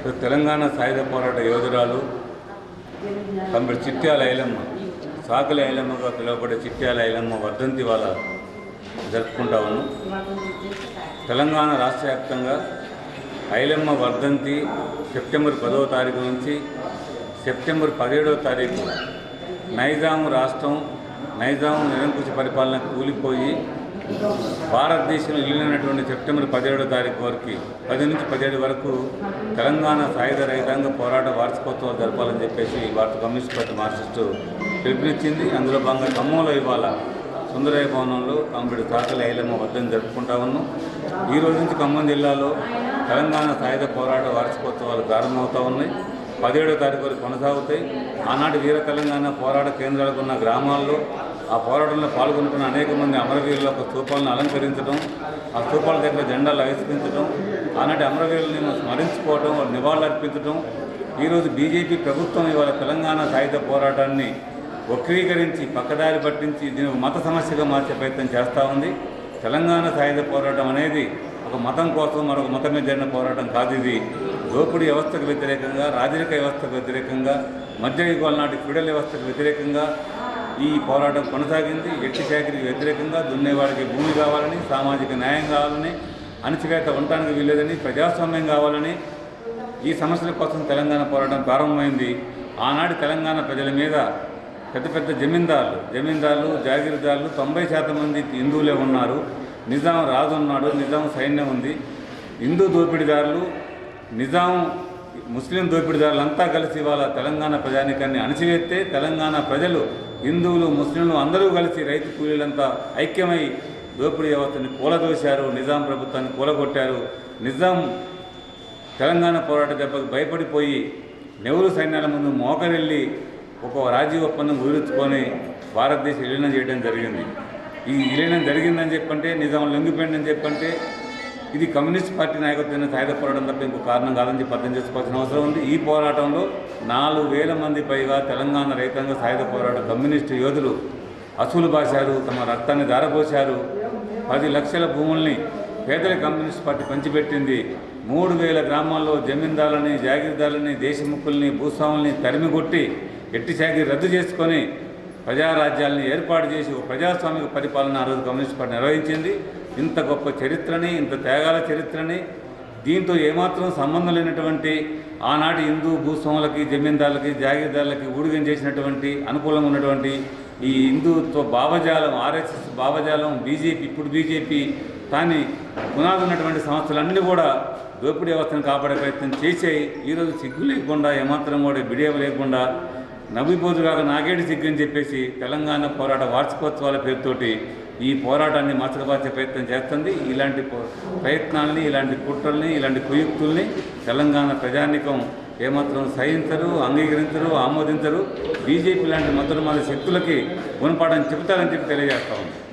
ఇప్పుడు తెలంగాణ సాయుధ పోరాట యోధురాలు తమ్ముడు చిట్యాల ఐలమ్మ సాకుల ఐలమ్మగా పిలువబడే చిట్యాల ఐలమ్మ వర్ధంతి వాళ్ళ జరుపుకుంటా ఉన్నాం. తెలంగాణ రాష్ట్ర వ్యాప్తంగా ఐలమ్మ వర్ధంతి సెప్టెంబర్ పదవ తారీఖు నుంచి సెప్టెంబర్ పదిహేడవ తారీఖు నైజాం రాష్ట్రం నైజాం నిరంకుశ పరిపాలన కూలిపోయి భారతదేశంలో విలీనమైనటువంటి సెప్టెంబర్ పదిహేడో తారీఖు వరకు పది నుంచి పదిహేడు వరకు తెలంగాణ సాయుధ రైతాంగ పోరాట వార్షికోత్సవాలు జరపాలని చెప్పేసి భారత కమ్యూనిస్ట్ పార్టీ మార్క్సిస్టు పిలుపునిచ్చింది. అందులో భాగంగా ఖమ్మంలో ఇవాళ సుందరయ్య భవనంలో కంపెడి తాకల ఐలమ్మ వద్దని జరుపుకుంటా ఉన్నాం. ఈ రోజు నుంచి ఖమ్మం జిల్లాలో తెలంగాణ సాయుధ పోరాట వార్షికోత్సవాలు ప్రారంభమవుతూ ఉన్నాయి. పదిహేడో తారీఖు వరకు కొనసాగుతాయి. ఆనాటి వీర తెలంగాణ పోరాట కేంద్రాలకు ఉన్న గ్రామాల్లో ఆ పోరాటంలో పాల్గొంటున్న అనేక మంది అమరవీరుల యొక్క స్థూపాలను అలంకరించడం ఆ స్థూపాల దగ్గర జెండాలు ఆవిష్కరించడం ఆనాటి అమరవీరులను స్మరించుకోవడం వారు నివాళులర్పించడం ఈరోజు బీజేపీ ప్రభుత్వం ఇవాళ తెలంగాణ సాయుధ పోరాటాన్ని వక్రీకరించి పక్కదారి పట్టించి దీని మత సమస్యగా మార్చే ప్రయత్నం చేస్తూ ఉంది. తెలంగాణ సాయుధ పోరాటం అనేది ఒక మతం కోసం మరొక మతం మీద జరిగిన పోరాటం కాదు ఇది. దోపిడీ వ్యవస్థకు వ్యతిరేకంగా రాజరిక వ్యవస్థకు వ్యతిరేకంగా మధ్యయుగాల నాటి ఫిడల్ వ్యవస్థకు వ్యతిరేకంగా ఈ పోరాటం కొనసాగింది. ఎట్టి చాకరికి వ్యతిరేకంగా దున్నేవాడికి భూమి కావాలని సామాజిక న్యాయం కావాలని అణచివేత ఉండటానికి వీల్లేదని ప్రజాస్వామ్యం కావాలని ఈ సమస్యల కోసం తెలంగాణ పోరాటం ప్రారంభమైంది. ఆనాటి తెలంగాణ ప్రజల మీద పెద్ద పెద్ద జమీందారులు జమీందారులు జాగీర్దారులు తొంభై శాతం మంది హిందువులే ఉన్నారు. నిజాం రాజు ఉన్నాడు నిజాం సైన్యం ఉంది. హిందూ దోపిడీదారులు నిజాం ముస్లిం దోపిడీదారులంతా కలిసి వాళ్ళ తెలంగాణ ప్రజానికాన్ని అణచివేస్తే తెలంగాణ ప్రజలు హిందువులు ముస్లింలు అందరూ కలిసి రైతు కూలీలంతా ఐక్యమై దోపిడీ వ్యవస్థని కూలదోశారు నిజాం ప్రభుత్వాన్ని కూలగొట్టారు. నిజాం తెలంగాణ పోరాట దెబ్బకు భయపడిపోయి నెహ్రూ సైన్యాల ముందు మోకరెళ్ళి ఒక రాజీవ్ ఒప్పందం కుదుర్చుకొని భారతదేశం విలీనం చేయడం జరిగింది. ఈ విలీనం జరిగిందని చెప్పంటే నిజాం లొంగిపోయిందని చెప్పంటే ఇది కమ్యూనిస్ట్ పార్టీ నాయకత్వం సాయుధ పోరాటం తప్ప ఇంకో కారణం కాదని చెప్పి అర్థం చేసుకోవాల్సిన అవసరం ఉంది. ఈ పోరాటంలో నాలుగు వేల మంది పైగా తెలంగాణ రైతాంగ సాయుధ పోరాట కమ్యూనిస్టు యోధులు అసూలు బాశారు తమ రక్తాన్ని దారపోశారు పది లక్షల భూముల్ని పేదల కమ్యూనిస్ట్ పార్టీ పంచిపెట్టింది. మూడు వేల గ్రామాల్లో జమీందారులని జాగీర్దారులని దేశముఖుల్ని భూస్వాముల్ని తరిమిగొట్టి ఎట్టి చాకరీ రద్దు చేసుకొని ప్రజారాజ్యాల్ని ఏర్పాటు చేసి ఒక ప్రజాస్వామిక పరిపాలన ఆ రోజు కమ్యూనిస్ట్ పార్టీ నిర్వహించింది. ఇంత గొప్ప చరిత్రని ఇంత త్యాగాల చరిత్రని దీంతో ఏమాత్రం సంబంధం లేనటువంటి ఆనాటి హిందూ భూస్వాములకి జమీందారులకి జాగీర్దారులకి ఊడిగం చేసినటువంటి అనుకూలంగా ఉన్నటువంటి ఈ హిందూత్వ భావజాలం ఆర్ఎస్ఎస్ భావజాలం బీజేపీ ఇప్పుడు బీజేపీ కానీ పునాది ఉన్నటువంటి సంస్థలన్నీ కూడా దోపిడీ వ్యవస్థను కాపాడే ప్రయత్నం చేసాయి ఈరోజు సిగ్గు లేకుండా ఏమాత్రం కూడా బిడియం లేకుండా నవ్విపోతు కాక సిగ్గు అని చెప్పేసి తెలంగాణ పోరాట వార్షికోత్సవాల పేరుతోటి ఈ పోరాటాన్ని మచ్చకపరిచే ప్రయత్నం చేస్తుంది. ఇలాంటి పో- ప్రయత్నాల్ని ఇలాంటి కుట్రల్ని ఇలాంటి కుయుక్తుల్ని తెలంగాణ ప్రజానికం ఏమాత్రం సహించరు అంగీకరించరు ఆమోదించరు. బీజేపీ లాంటి మద్దతు మన శక్తులకి గుణపాఠం చెబుతారని చెప్పి తెలియజేస్తా ఉంది